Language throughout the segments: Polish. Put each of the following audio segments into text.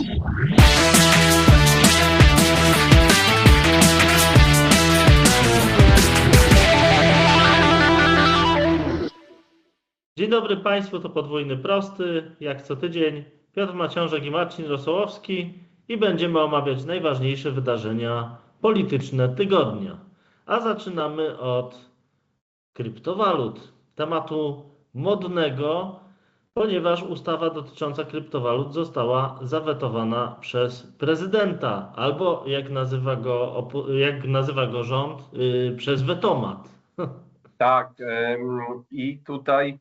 Dzień dobry Państwu, to podwójny prosty, jak co tydzień. Piotr Maciążek i Marcin Rosołowski i będziemy omawiać najważniejsze wydarzenia polityczne tygodnia. A zaczynamy od kryptowalut, tematu modnego, ponieważ ustawa dotycząca kryptowalut została zawetowana przez prezydenta, albo jak nazywa go, jak nazywa go rząd, yy, przez wetomat. Tak, i tutaj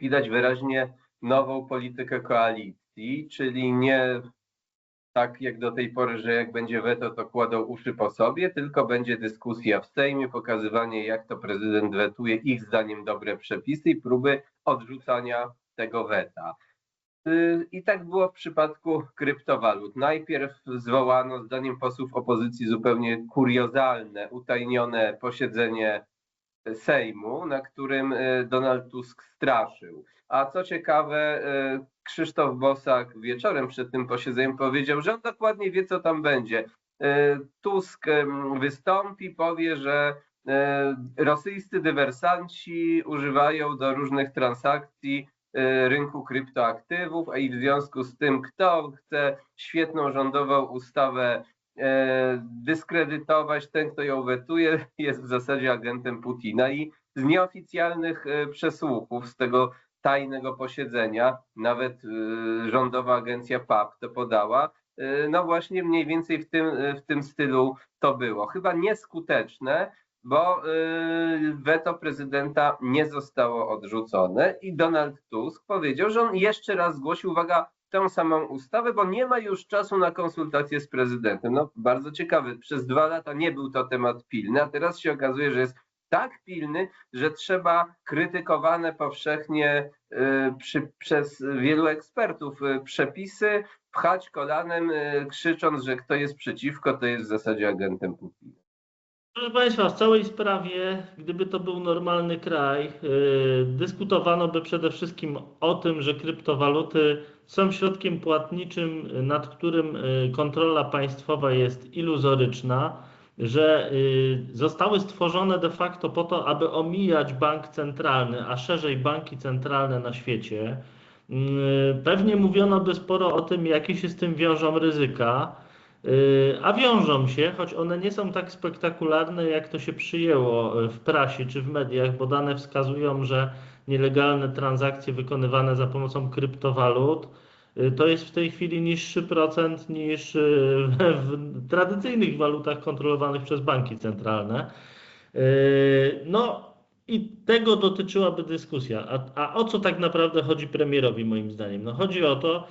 widać wyraźnie nową politykę koalicji, czyli nie tak jak do tej pory, że jak będzie weto, to kładą uszy po sobie, tylko będzie dyskusja w Sejmie, pokazywanie, jak to prezydent wetuje ich zdaniem dobre przepisy i próby odrzucania tego weta. Y, I tak było w przypadku kryptowalut. Najpierw zwołano, zdaniem posłów opozycji, zupełnie kuriozalne, utajnione posiedzenie Sejmu, na którym e, Donald Tusk straszył. A co ciekawe, e, Krzysztof Bosak wieczorem przed tym posiedzeniem powiedział, że on dokładnie wie, co tam będzie. Tusk wystąpi, powie, że rosyjscy dywersanci używają do różnych transakcji rynku kryptoaktywów, i w związku z tym, kto chce świetną rządową ustawę e, dyskredytować, ten, kto ją wetuje, jest w zasadzie agentem Putina i z nieoficjalnych e, przesłuchów z tego tajnego posiedzenia, nawet rządowa agencja PAP to podała, no właśnie mniej więcej w tym, w tym stylu to było. Chyba nieskuteczne, bo e, weto prezydenta nie zostało odrzucone i Donald Tusk powiedział, że on jeszcze raz zgłosił, uwaga, tę samą ustawę, bo nie ma już czasu na konsultacje z prezydentem. No bardzo ciekawy, przez dwa lata nie był to temat pilny, a teraz się okazuje, że jest tak pilny, że trzeba krytykowane powszechnie y, przy, przez wielu ekspertów y, przepisy pchać kolanem, y, krzycząc, że kto jest przeciwko, to jest w zasadzie agentem Putina. Proszę Państwa, w całej sprawie, gdyby to był normalny kraj, yy, dyskutowano by przede wszystkim o tym, że kryptowaluty są środkiem płatniczym, nad którym yy, kontrola państwowa jest iluzoryczna, że yy, zostały stworzone de facto po to, aby omijać bank centralny, a szerzej banki centralne na świecie. Pewnie mówiono by sporo o tym, jakie się z tym wiążą ryzyka. Yy, A wiążą się, choć one nie są tak spektakularne, jak to się przyjęło w prasie czy w mediach, bo dane wskazują, że nielegalne transakcje wykonywane za pomocą kryptowalut yy, to jest w tej chwili niższy procent niż w tradycyjnych walutach kontrolowanych przez banki centralne. No i tego dotyczyłaby dyskusja. A, a o co tak naprawdę chodzi premierowi, moim zdaniem? No chodzi o to,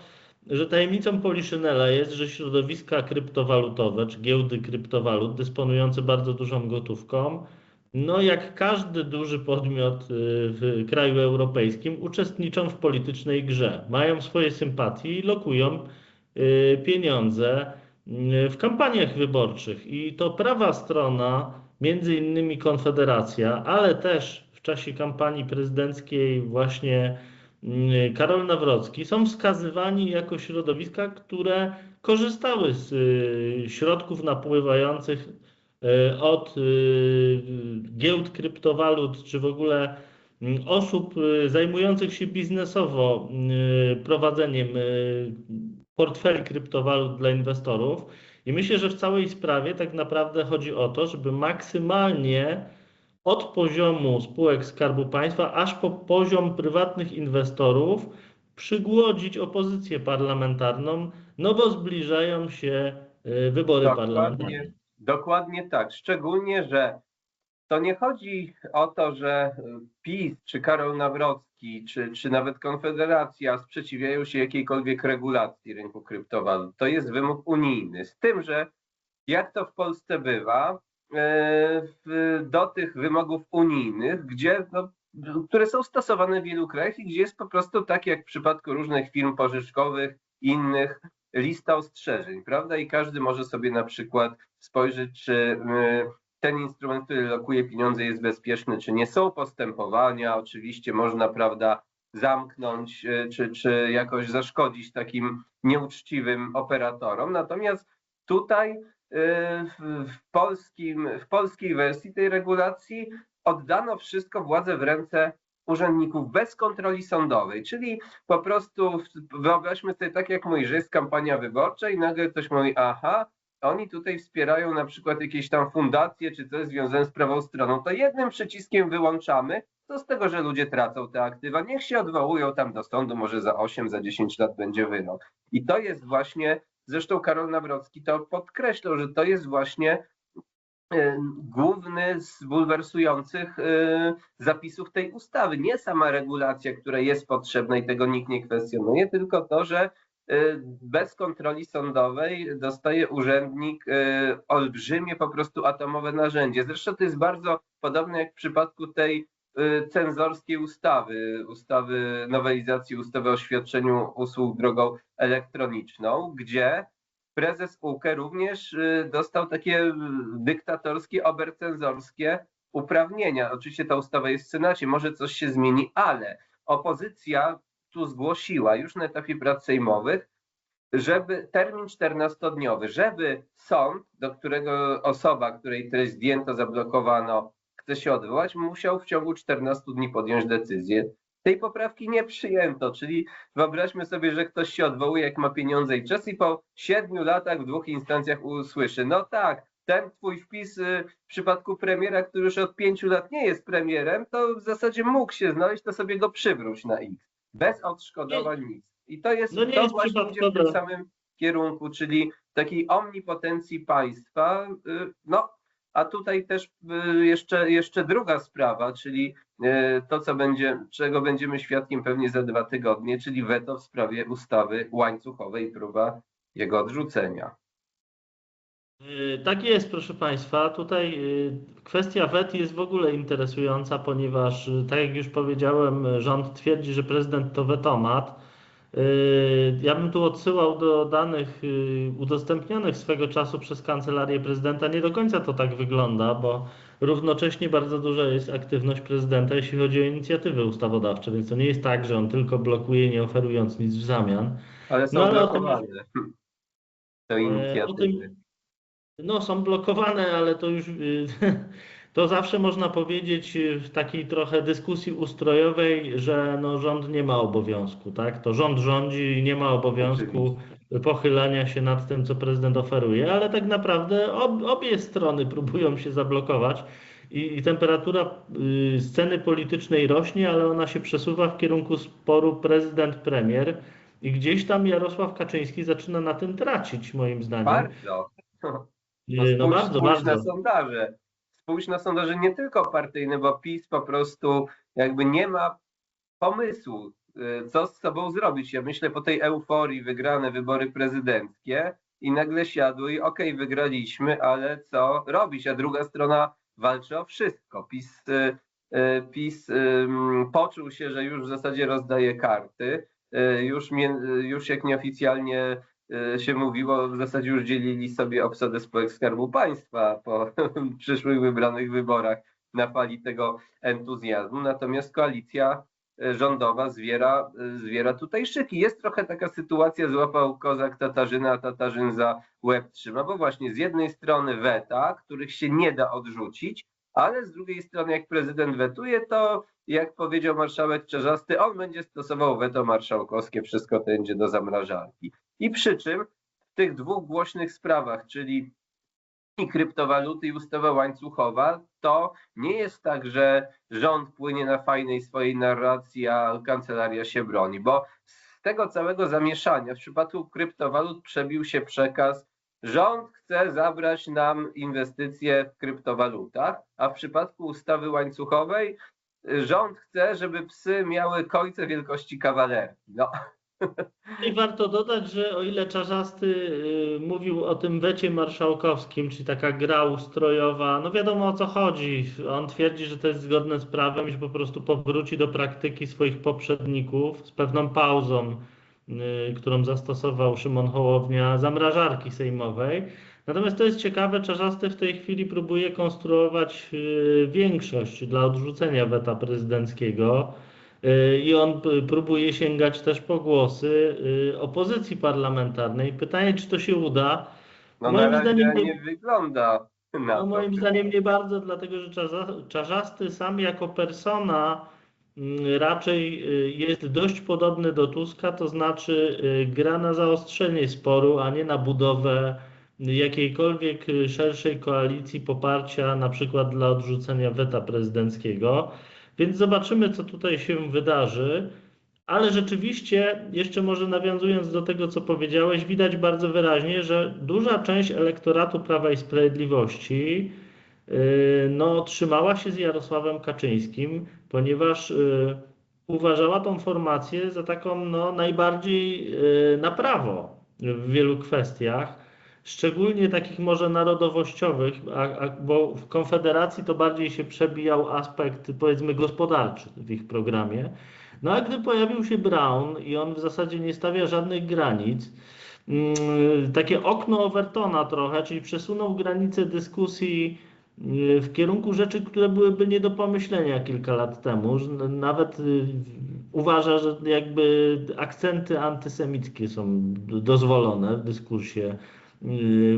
że tajemnicą Poliszynela jest, że środowiska kryptowalutowe czy giełdy kryptowalut dysponujące bardzo dużą gotówką, no jak każdy duży podmiot y, w kraju europejskim, uczestniczą w politycznej grze. Mają swoje sympatie i lokują y, pieniądze y, w kampaniach wyborczych. I to prawa strona, między innymi Konfederacja, ale też w czasie kampanii prezydenckiej właśnie Karol Nawrocki są wskazywani jako środowiska, które korzystały z y, środków napływających y, od y, giełd kryptowalut, czy w ogóle mm, osób zajmujących się biznesowo prowadzeniem portfeli kryptowalut dla inwestorów. I myślę, że w całej sprawie tak naprawdę chodzi o to, żeby maksymalnie od poziomu spółek Skarbu Państwa aż po poziom prywatnych inwestorów przygłodzić opozycję parlamentarną, no bo zbliżają się y, wybory parlamentarne. Dokładnie, dokładnie tak. Szczególnie, że to nie chodzi o to, że PiS, czy Karol Nawrocki, czy, czy nawet Konfederacja sprzeciwiają się jakiejkolwiek regulacji rynku kryptowalut. To jest wymóg unijny. Z tym, że jak to w Polsce bywa, do tych wymogów unijnych, gdzie, no, które są stosowane w wielu krajach i gdzie jest po prostu tak jak w przypadku różnych firm pożyczkowych, innych, lista ostrzeżeń, prawda? I każdy może sobie na przykład spojrzeć, czy y, ten instrument, który lokuje pieniądze jest bezpieczny, czy nie. Są postępowania, oczywiście można, prawda, zamknąć e, czy, czy jakoś zaszkodzić takim nieuczciwym operatorom. Natomiast tutaj e, w, w, polskim, w polskiej wersji tej regulacji oddano wszystko władzę w ręce urzędników bez kontroli sądowej, czyli po prostu wyobraźmy sobie tak jak Mojżesz, kampania wyborcza i nagle ktoś mówi, aha, oni tutaj wspierają na przykład jakieś tam fundacje czy coś związane z prawą stroną, to jednym przyciskiem wyłączamy, to z tego, że ludzie tracą te aktywa, niech się odwołują tam do sądu, może za 8, za 10 lat będzie wyrok. I to jest właśnie, zresztą Karol Nawrocki to podkreślał, że to jest właśnie e, główny z bulwersujących e, zapisów tej ustawy. Nie sama regulacja, która jest potrzebna i tego nikt nie kwestionuje, tylko to, że e, bez kontroli sądowej dostaje urzędnik olbrzymie po prostu atomowe narzędzie. Zresztą to jest bardzo podobne jak w przypadku tej cenzorskiej ustawy, ustawy nowelizacji ustawy o świadczeniu usług drogą elektroniczną, gdzie prezes UKE również y, dostał takie y, dyktatorskie, obercenzorskie uprawnienia. Oczywiście ta ustawa jest w Senacie, może coś się zmieni, ale opozycja tu zgłosiła już na etapie prac sejmowych, żeby termin 14-dniowy, żeby sąd, do którego osoba, której treść zdjęto, zablokowano, chce się odwołać, musiał w ciągu 14 dni podjąć decyzję. Tej poprawki nie przyjęto, czyli wyobraźmy sobie, że ktoś się odwołuje, jak ma pieniądze i czas i po siedmiu latach w dwóch instancjach usłyszy, no tak, ten twój wpis y, w przypadku premiera, który już od pięciu lat nie jest premierem, to w zasadzie mógł się znaleźć, to sobie go przywróć na X. Bez odszkodowań nic. I to jest, No to jest właśnie idzie w tym samym kierunku, czyli takiej omnipotencji państwa. y, No, a tutaj też y, jeszcze, jeszcze druga sprawa, czyli y, to, co będzie, czego będziemy świadkiem pewnie za dwa tygodnie, czyli weto w sprawie ustawy łańcuchowej próba jego odrzucenia. Y, Tak jest, proszę Państwa. Tutaj kwestia wet jest w ogóle interesująca, ponieważ, tak jak już powiedziałem, rząd twierdzi, że prezydent to wetomat. Y, Ja bym tu odsyłał do danych y, udostępnionych swego czasu przez Kancelarię Prezydenta. Nie do końca to tak wygląda, bo równocześnie bardzo duża jest aktywność prezydenta, jeśli chodzi o inicjatywy ustawodawcze, więc to nie jest tak, że on tylko blokuje, nie oferując nic w zamian. Ale są No, ale tym- blokowane te E, o inicjatywy. tym- No, są blokowane, ale to już y, to zawsze można powiedzieć y, w takiej trochę dyskusji ustrojowej, że no, rząd nie ma obowiązku, tak? To rząd rządzi i nie ma obowiązku pochylania się nad tym, co prezydent oferuje, ale tak naprawdę ob, obie strony próbują się zablokować i, i temperatura y, sceny politycznej rośnie, ale ona się przesuwa w kierunku sporu prezydent-premier i gdzieś tam Jarosław Kaczyński zaczyna na tym tracić, moim zdaniem. Bardzo. No, Y, No spójrz, bardzo, spójrz bardzo. sondaże. Spójrz na sondaże nie tylko partyjne, bo PiS po prostu jakby nie ma pomysłu, y, co z sobą zrobić. Ja myślę po tej euforii wygrane wybory prezydenckie i nagle siadły i okej, wygraliśmy, ale co robić? A druga strona walczy o wszystko. PiS, y, y, PiS poczuł się, że już w zasadzie rozdaje karty. Już, już jak nieoficjalnie się mówiło, w zasadzie już dzielili sobie obsadę spółek Skarbu Państwa po przyszłych wybranych wyborach na fali tego entuzjazmu. Natomiast koalicja y, rządowa zwiera, y, zwiera tutaj szyki. Jest trochę taka sytuacja, złapał kozak Tatarzyna, a Tatarzyn za łeb trzyma, bo właśnie z jednej strony weta, których się nie da odrzucić, ale z drugiej strony jak prezydent wetuje, to jak powiedział marszałek Czerzasty, on będzie stosował weto marszałkowskie, wszystko to będzie do zamrażarki. I przy czym w tych dwóch głośnych sprawach, czyli i kryptowaluty i ustawa łańcuchowa, to nie jest tak, że rząd płynie na fajnej swojej narracji, a kancelaria się broni, bo z tego całego zamieszania w przypadku kryptowalut przebił się przekaz, rząd chce zabrać nam inwestycje w kryptowalutach, a w przypadku ustawy łańcuchowej rząd chce, żeby psy miały końce wielkości kawalerki. No, I warto dodać, że o ile Czarzasty y, mówił o tym wecie marszałkowskim, czyli taka gra ustrojowa, no wiadomo o co chodzi. On twierdzi, że to jest zgodne z prawem i że po prostu powróci do praktyki swoich poprzedników z pewną pauzą, y, którą zastosował Szymon Hołownia, zamrażarki sejmowej. Natomiast to jest ciekawe, Czarzasty w tej chwili próbuje konstruować y, większość dla odrzucenia weta prezydenckiego. Y, i on próbuje sięgać też po głosy y, opozycji parlamentarnej. Pytanie, czy to się uda? No Moim na zdaniem nie- nie wygląda No, moim zdaniem nie bardzo, dlatego że Czarza- Czarzasty sam jako persona mm, raczej y, jest dość podobny do Tuska, to znaczy gra na zaostrzenie sporu, a nie na budowę jakiejkolwiek szerszej koalicji poparcia, na przykład dla odrzucenia weta prezydenckiego. Więc zobaczymy, co tutaj się wydarzy. Ale rzeczywiście, jeszcze może nawiązując do tego, co powiedziałeś, widać bardzo wyraźnie, że duża część elektoratu Prawa i Sprawiedliwości yy, no, trzymała się z Jarosławem Kaczyńskim, ponieważ yy, uważała tą formację za taką no, najbardziej yy, na prawo w wielu kwestiach, szczególnie takich może narodowościowych, a, a, bo w Konfederacji to bardziej się przebijał aspekt powiedzmy gospodarczy w ich programie. No a gdy pojawił się Brown i on w zasadzie nie stawia żadnych granic, mm, takie okno Overtona trochę, czyli przesunął granice dyskusji y, w kierunku rzeczy, które byłyby nie do pomyślenia kilka lat temu. Nawet y, uważa, że jakby akcenty antysemickie są dozwolone w dyskursie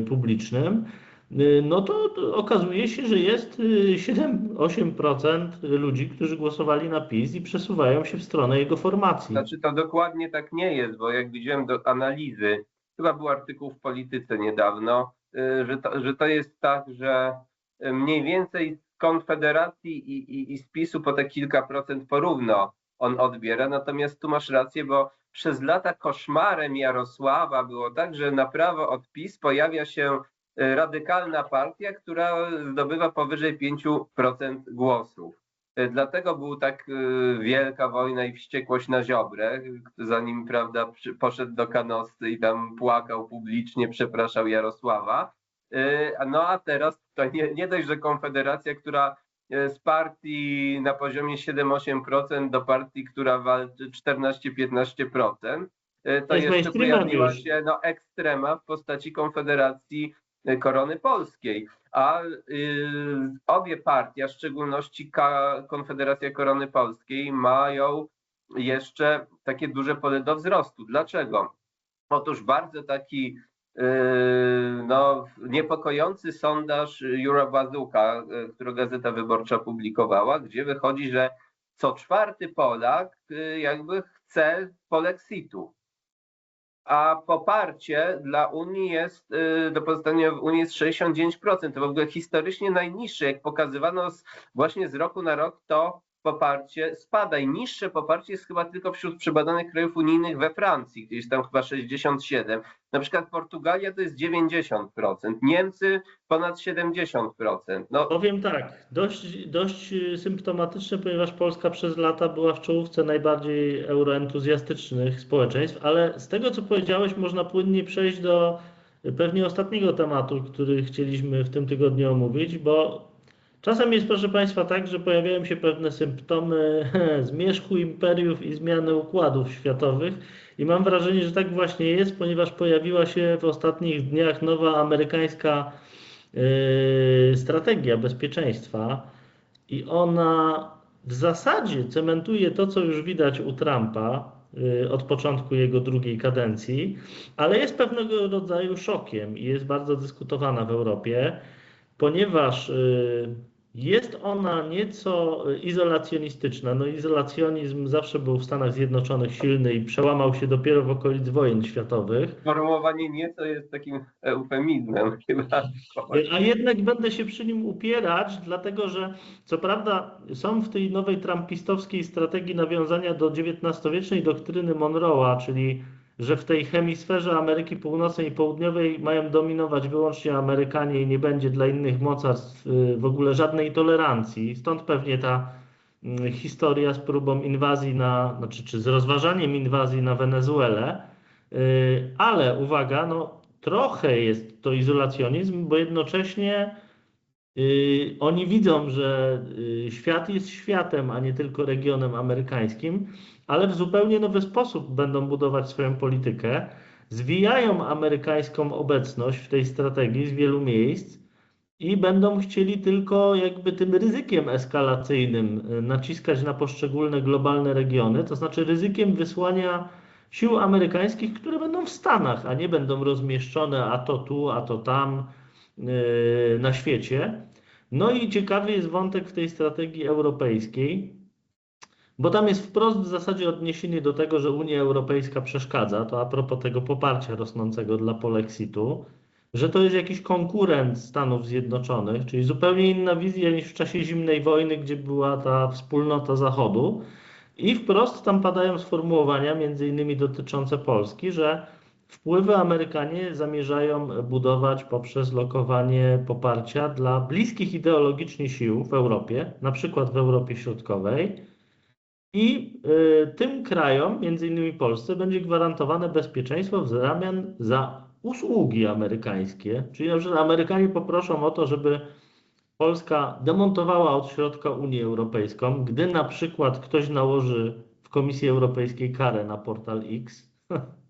publicznym. Y, No to okazuje się, że jest y, 7-8% ludzi, którzy głosowali na PiS i przesuwają się w stronę jego formacji. Znaczy to dokładnie tak nie jest, bo jak widziałem do analizy, chyba był artykuł w Polityce niedawno, y, że to, że to jest tak, że y, mniej więcej z Konfederacji i, i, i z PiSu po te kilka procent porówno on odbiera, natomiast tu masz rację, bo przez lata koszmarem Jarosława było tak, że na prawo od PiS pojawia się y, radykalna partia, która zdobywa powyżej 5% głosów. Y, Dlatego był tak y, wielka wojna i wściekłość na Ziobrę, zanim prawda poszedł do Kanosty i tam płakał publicznie, przepraszał Jarosława. No a teraz to nie, nie dość, że Konfederacja, która z partii na poziomie 7-8% do partii, która walczy 14-15%, y, to jest jeszcze pojawiła już. się no, ekstrema w postaci Konfederacji y, Korony Polskiej a y, obie partie, a w szczególności Konfederacja Korony Polskiej, mają jeszcze takie duże pole do wzrostu. Dlaczego? Otóż bardzo taki no, niepokojący sondaż Eurobazuka, y, który Gazeta Wyborcza publikowała, gdzie wychodzi, że co czwarty Polak y, jakby chce polexitu a poparcie dla Unii jest, do pozostania w Unii jest 69%. To w ogóle historycznie najniższe. Jak pokazywano z, właśnie z roku na rok, to poparcie spada i niższe poparcie jest chyba tylko wśród przebadanych krajów unijnych we Francji, gdzie jest tam chyba 67. Na przykład Portugalia to jest 90%, Niemcy ponad 70%. No, Powiem tak, dość, dość symptomatyczne, ponieważ Polska przez lata była w czołówce najbardziej euroentuzjastycznych społeczeństw, ale z tego, co powiedziałeś, można płynnie przejść do pewnie ostatniego tematu, który chcieliśmy w tym tygodniu omówić, bo czasem jest, proszę Państwa, tak, że pojawiają się pewne symptomy zmierzchu imperiów i zmiany układów światowych. I mam wrażenie, że tak właśnie jest, ponieważ pojawiła się w ostatnich dniach nowa amerykańska yy, strategia bezpieczeństwa. I ona w zasadzie cementuje to, co już widać u Trumpa yy, od początku jego drugiej kadencji, ale jest pewnego rodzaju szokiem i jest bardzo dyskutowana w Europie, ponieważ yy, jest ona nieco izolacjonistyczna. No izolacjonizm zawsze był w Stanach Zjednoczonych silny i przełamał się dopiero w okolic wojen światowych. Sformułowanie nieco jest takim eufemizmem chyba. A jednak będę się przy nim upierać, dlatego że co prawda są w tej nowej trumpistowskiej strategii nawiązania do XIX-wiecznej doktryny Monroe'a, czyli że w tej hemisferze Ameryki Północnej i Południowej mają dominować wyłącznie Amerykanie i nie będzie dla innych mocarstw y, w ogóle żadnej tolerancji. Stąd pewnie ta mm, historia z próbą inwazji na, znaczy czy z rozważaniem inwazji na Wenezuelę. Y, Ale uwaga, no trochę jest to izolacjonizm, bo jednocześnie oni widzą, że y, świat jest światem, a nie tylko regionem amerykańskim, ale w zupełnie nowy sposób będą budować swoją politykę. Zwijają amerykańską obecność w tej strategii z wielu miejsc i będą chcieli tylko jakby tym ryzykiem eskalacyjnym y, naciskać na poszczególne globalne regiony, to znaczy ryzykiem wysłania sił amerykańskich, które będą w Stanach, a nie będą rozmieszczone a to tu, a to tam na świecie. No i ciekawy jest wątek w tej strategii europejskiej, bo tam jest wprost w zasadzie odniesienie do tego, że Unia Europejska przeszkadza, to a propos tego poparcia rosnącego dla polexitu, że to jest jakiś konkurent Stanów Zjednoczonych, czyli zupełnie inna wizja niż w czasie zimnej wojny, gdzie była ta wspólnota Zachodu. I wprost tam padają sformułowania, między innymi dotyczące Polski, że wpływy Amerykanie zamierzają budować poprzez lokowanie poparcia dla bliskich ideologicznie sił w Europie, na przykład w Europie Środkowej. I y, tym krajom, między innymi Polsce, będzie gwarantowane bezpieczeństwo w zamian za usługi amerykańskie. Czyli przykład Amerykanie poproszą o to, żeby Polska demontowała od środka Unię Europejską, gdy na przykład ktoś nałoży w Komisji Europejskiej karę na portal X,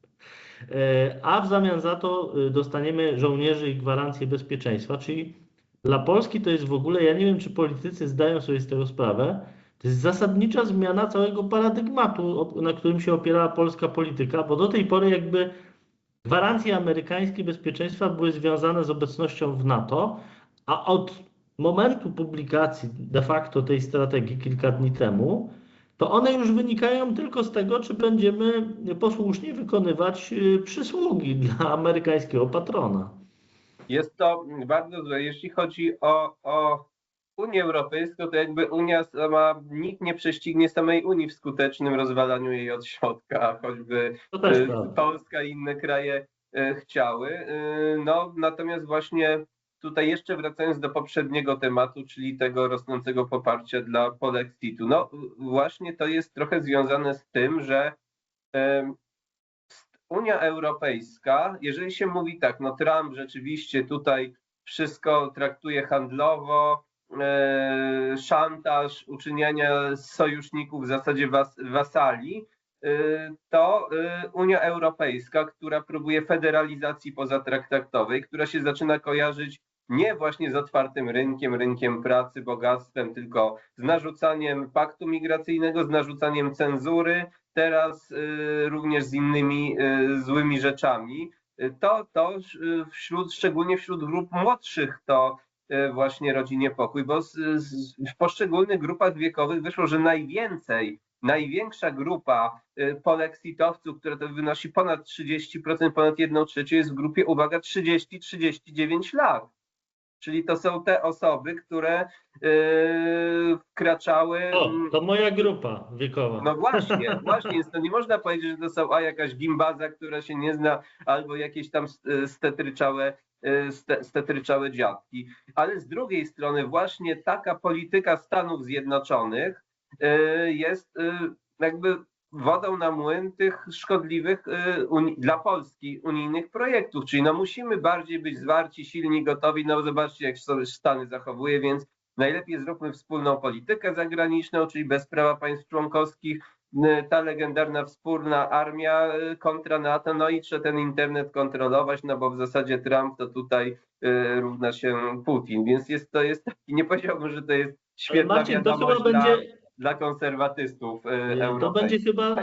a w zamian za to y, dostaniemy żołnierzy i gwarancję bezpieczeństwa, czyli dla Polski to jest w ogóle, ja nie wiem, czy politycy zdają sobie z tego sprawę, to jest zasadnicza zmiana całego paradygmatu, na którym się opierała polska polityka, bo do tej pory jakby gwarancje amerykańskie bezpieczeństwa były związane z obecnością w NATO, a od momentu publikacji de facto tej strategii kilka dni temu, to one już wynikają tylko z tego, czy będziemy posłusznie wykonywać y, przysługi dla amerykańskiego patrona. Jest to bardzo złe. Jeśli chodzi o, o Unię Europejską, to jakby Unia sama, nikt nie prześcignie samej Unii w skutecznym rozwalaniu jej od środka, choćby y, Polska i inne kraje y, chciały. No, natomiast właśnie tutaj jeszcze wracając do poprzedniego tematu, czyli tego rosnącego poparcia dla polexitu, no właśnie to jest trochę związane z tym, że Unia Europejska, jeżeli się mówi tak, no Trump rzeczywiście tutaj wszystko traktuje handlowo, e, szantaż, uczyniania sojuszników w zasadzie was, wasali, e, to e, Unia Europejska, która próbuje federalizacji pozatraktatowej, która się zaczyna kojarzyć nie właśnie z otwartym rynkiem, rynkiem pracy, bogactwem, tylko z narzucaniem paktu migracyjnego, z narzucaniem cenzury, teraz y, również z innymi y, złymi rzeczami. Y, to, to wśród, szczególnie wśród grup młodszych to właśnie rodzi niepokój, bo z, z, w poszczególnych grupach wiekowych wyszło, że najwięcej, największa grupa poleksitowców, która to wynosi ponad 30%, ponad 1 trzecią jest w grupie, uwaga, 30-39 lat. Czyli to są te osoby, które yy, wkraczały. O, to moja grupa wiekowa. No właśnie, właśnie, więc to nie można powiedzieć, że to są a jakaś gimbaza, która się nie zna, albo jakieś tam stetryczałe, yy, stetryczałe dziadki. Ale z drugiej strony, właśnie taka polityka Stanów Zjednoczonych yy, jest jakby wodą na młyn tych szkodliwych y, dla Polski unijnych projektów. Czyli no musimy bardziej być zwarci, silni, gotowi. No zobaczcie, jak się Stany zachowuje, więc najlepiej zróbmy wspólną politykę zagraniczną, czyli bez prawa państw członkowskich, y, ta legendarna wspólna armia y, kontra NATO, no i trzeba ten internet kontrolować, no bo w zasadzie Trump to tutaj równa się Putin, więc jest to jest taki, nie powiedziałbym, że to jest świetna Marcin, wiadomość to chyba będzie dla konserwatystów europejskich. To będzie chyba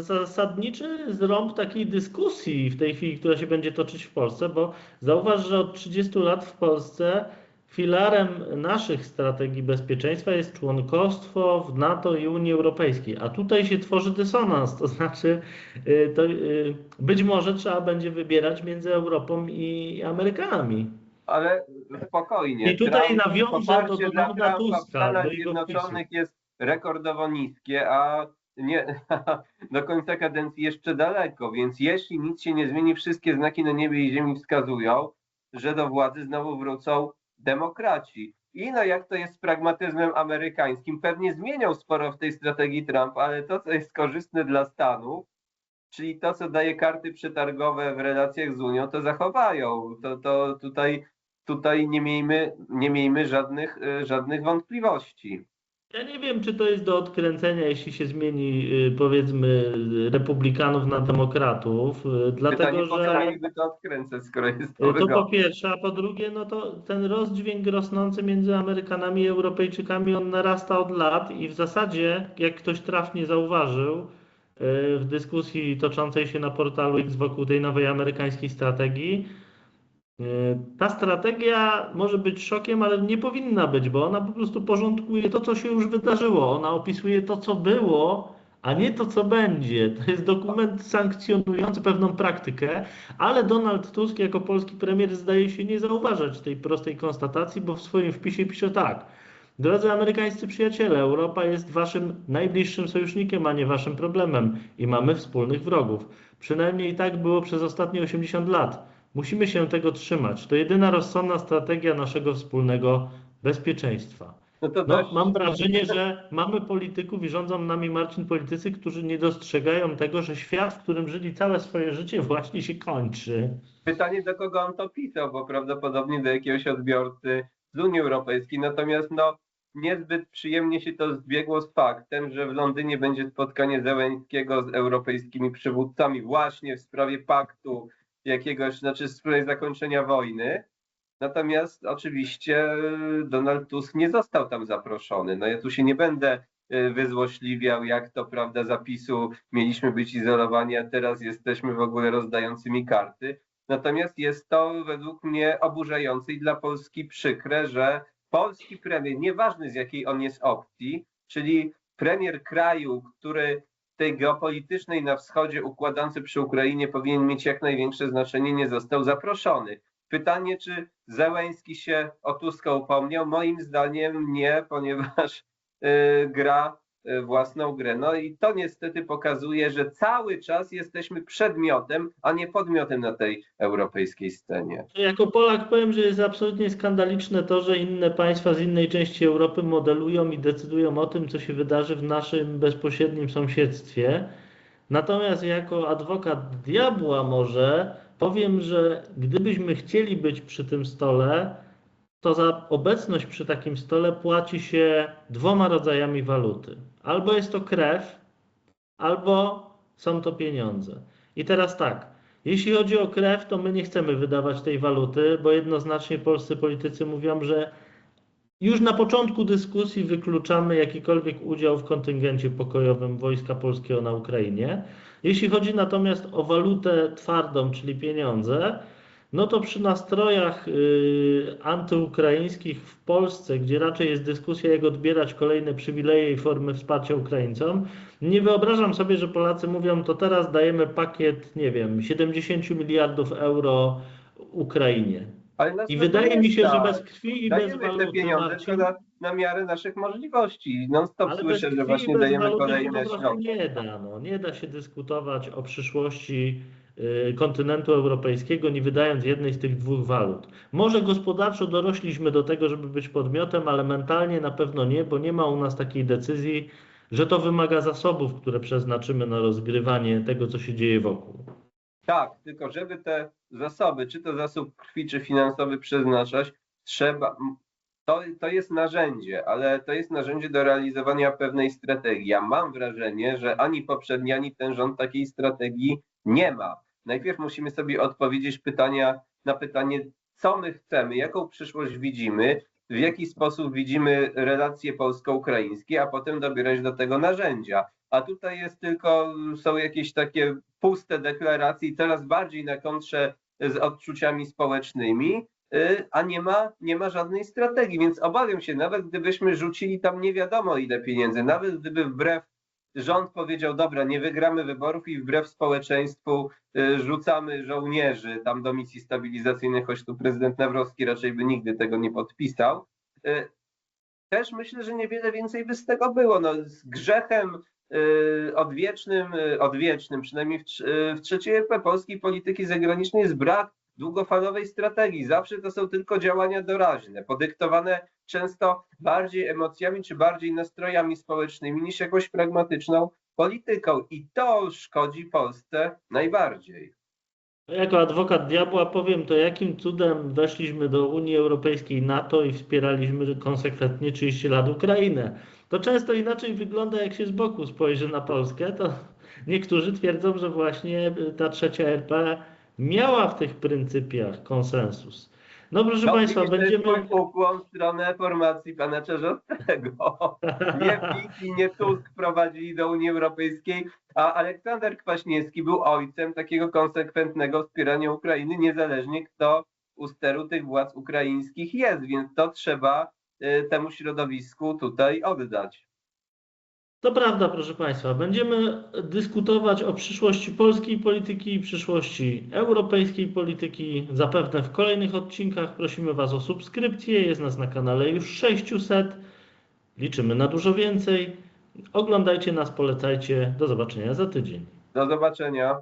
zasadniczy zrąb takiej dyskusji w tej chwili, która się będzie toczyć w Polsce, bo zauważ, że od 30 lat w Polsce filarem naszych strategii bezpieczeństwa jest członkostwo w NATO i Unii Europejskiej, a tutaj się tworzy dysonans, to znaczy y, to y, być może trzeba będzie wybierać między Europą i Amerykanami. Ale spokojnie. I tutaj Trump, nawiążę do Donalda Tuska. Stanach Zjednoczonych jest rekordowo niskie, a nie, do końca kadencji jeszcze daleko, więc jeśli nic się nie zmieni, wszystkie znaki na niebie i ziemi wskazują, że do władzy znowu wrócą demokraci. I no jak to jest z pragmatyzmem amerykańskim, pewnie zmienią sporo w tej strategii Trump, ale to, co jest korzystne dla Stanów, czyli to, co daje karty przetargowe w relacjach z Unią, to zachowają. To, to tutaj, tutaj nie miejmy, nie miejmy żadnych, żadnych wątpliwości. Ja nie wiem, czy to jest do odkręcenia, jeśli się zmieni, y, powiedzmy, republikanów na demokratów, y, dlatego Pytanie, że to odkręcać, skoro jest to to po pierwsze, a po drugie, no to ten rozdźwięk rosnący między Amerykanami i Europejczykami, on narasta od lat i w zasadzie, jak ktoś trafnie zauważył, y, w dyskusji toczącej się na portalu X wokół tej nowej amerykańskiej strategii, y, ta strategia może być szokiem, ale nie powinna być, bo ona po prostu porządkuje to, co się już wydarzyło. Ona opisuje to, co było, a nie to, co będzie. To jest dokument sankcjonujący pewną praktykę, ale Donald Tusk jako polski premier zdaje się nie zauważać tej prostej konstatacji, bo w swoim wpisie pisze tak. Drodzy amerykańscy przyjaciele, Europa jest waszym najbliższym sojusznikiem, a nie waszym problemem i mamy wspólnych wrogów. Przynajmniej tak było przez ostatnie 80 lat. Musimy się tego trzymać. To jedyna rozsądna strategia naszego wspólnego bezpieczeństwa. No to No, mam wrażenie, że mamy polityków i rządzą nami Marcin politycy, którzy nie dostrzegają tego, że świat, w którym żyli całe swoje życie, właśnie się kończy. Pytanie, do kogo on to pisał, bo prawdopodobnie do jakiegoś odbiorcy z Unii Europejskiej. Natomiast no, niezbyt przyjemnie się to zbiegło z faktem, że w Londynie będzie spotkanie Zełęńskiego z europejskimi przywódcami właśnie w sprawie paktu jakiegoś, znaczy w sprawie zakończenia wojny. Natomiast oczywiście y, Donald Tusk nie został tam zaproszony. No ja tu się nie będę y, wyzłośliwiał, jak to prawda zapisu mieliśmy być izolowani, a teraz jesteśmy w ogóle rozdającymi karty. Natomiast jest to według mnie oburzające i dla Polski przykre, że polski premier, nieważny z jakiej on jest opcji, czyli premier kraju, który tej geopolitycznej na wschodzie układance przy Ukrainie powinien mieć jak największe znaczenie, nie został zaproszony. Pytanie, czy Zełęński się o Tuska upomniał? Moim zdaniem nie, ponieważ y, gra własną grę. No i to niestety pokazuje, że cały czas jesteśmy przedmiotem, a nie podmiotem na tej europejskiej scenie. Jako Polak powiem, że jest absolutnie skandaliczne to, że inne państwa z innej części Europy modelują i decydują o tym, co się wydarzy w naszym bezpośrednim sąsiedztwie. Natomiast jako adwokat diabła może powiem, że gdybyśmy chcieli być przy tym stole, to za obecność przy takim stole płaci się dwoma rodzajami waluty. Albo jest to krew, albo są to pieniądze. I teraz tak, jeśli chodzi o krew, to my nie chcemy wydawać tej waluty, bo jednoznacznie polscy politycy mówią, że już na początku dyskusji wykluczamy jakikolwiek udział w kontyngencie pokojowym Wojska Polskiego na Ukrainie. Jeśli chodzi natomiast o walutę twardą, czyli pieniądze, no to przy nastrojach y, antyukraińskich w Polsce, gdzie raczej jest dyskusja, jak odbierać kolejne przywileje i formy wsparcia Ukraińcom, nie wyobrażam sobie, że Polacy mówią, to teraz dajemy pakiet, nie wiem, 70 miliardów euro Ukrainie. I wydaje mi się, że bez krwi i bez Dajemy te waluty, pieniądze Marcin, na, na miarę naszych możliwości. Non stop ale słyszę, że właśnie dajemy waluty kolejne środki. nie da. No. Nie da się dyskutować o przyszłości kontynentu europejskiego, nie wydając jednej z tych dwóch walut. Może gospodarczo dorośliśmy do tego, żeby być podmiotem, ale mentalnie na pewno nie, bo nie ma u nas takiej decyzji, że to wymaga zasobów, które przeznaczymy na rozgrywanie tego, co się dzieje wokół. Tak, tylko żeby te zasoby, czy to zasób krwi, czy finansowy przeznaczać, trzeba. To, to jest narzędzie, ale to jest narzędzie do realizowania pewnej strategii. Ja mam wrażenie, że ani poprzedni, ani ten rząd takiej strategii nie ma. Najpierw musimy sobie odpowiedzieć pytania, na pytanie, co my chcemy, jaką przyszłość widzimy, w jaki sposób widzimy relacje polsko-ukraińskie, a potem dobierać do tego narzędzia. A tutaj jest tylko, są jakieś takie puste deklaracje coraz bardziej na kontrze z odczuciami społecznymi, y, a nie ma, nie ma żadnej strategii, więc obawiam się, nawet gdybyśmy rzucili tam nie wiadomo ile pieniędzy, nawet gdyby wbrew rząd powiedział, dobra, nie wygramy wyborów i wbrew społeczeństwu y, rzucamy żołnierzy tam do misji stabilizacyjnej, choć tu prezydent Nawrocki raczej by nigdy tego nie podpisał. y, Też myślę, że niewiele więcej by z tego było. No, z grzechem y, odwiecznym, odwiecznym, przynajmniej w, w trzeciej RP polskiej polityki zagranicznej jest brak długofalowej strategii. Zawsze to są tylko działania doraźne, podyktowane często bardziej emocjami czy bardziej nastrojami społecznymi niż jakąś pragmatyczną polityką. I to szkodzi Polsce najbardziej. Jako adwokat diabła powiem to, jakim cudem weszliśmy do Unii Europejskiej, NATO i wspieraliśmy konsekwentnie 30 lat Ukrainę. To często inaczej wygląda, jak się z boku spojrzy na Polskę. To niektórzy twierdzą, że właśnie ta trzecia RP miała w tych pryncypiach konsensus. No proszę No, Państwa, będziemy... Ukłon w stronę formacji pana Czarzostego. Nie PiS i nie Tusk prowadzili do Unii Europejskiej, a Aleksander Kwaśniewski był ojcem takiego konsekwentnego wspierania Ukrainy, niezależnie kto u steru tych władz ukraińskich jest, więc to trzeba y, temu środowisku tutaj oddać. To prawda, proszę Państwa. Będziemy dyskutować o przyszłości polskiej polityki przyszłości europejskiej polityki zapewne w kolejnych odcinkach. Prosimy Was o subskrypcję. Jest nas na kanale już 600. Liczymy na dużo więcej. Oglądajcie nas, polecajcie. Do zobaczenia za tydzień. Do zobaczenia.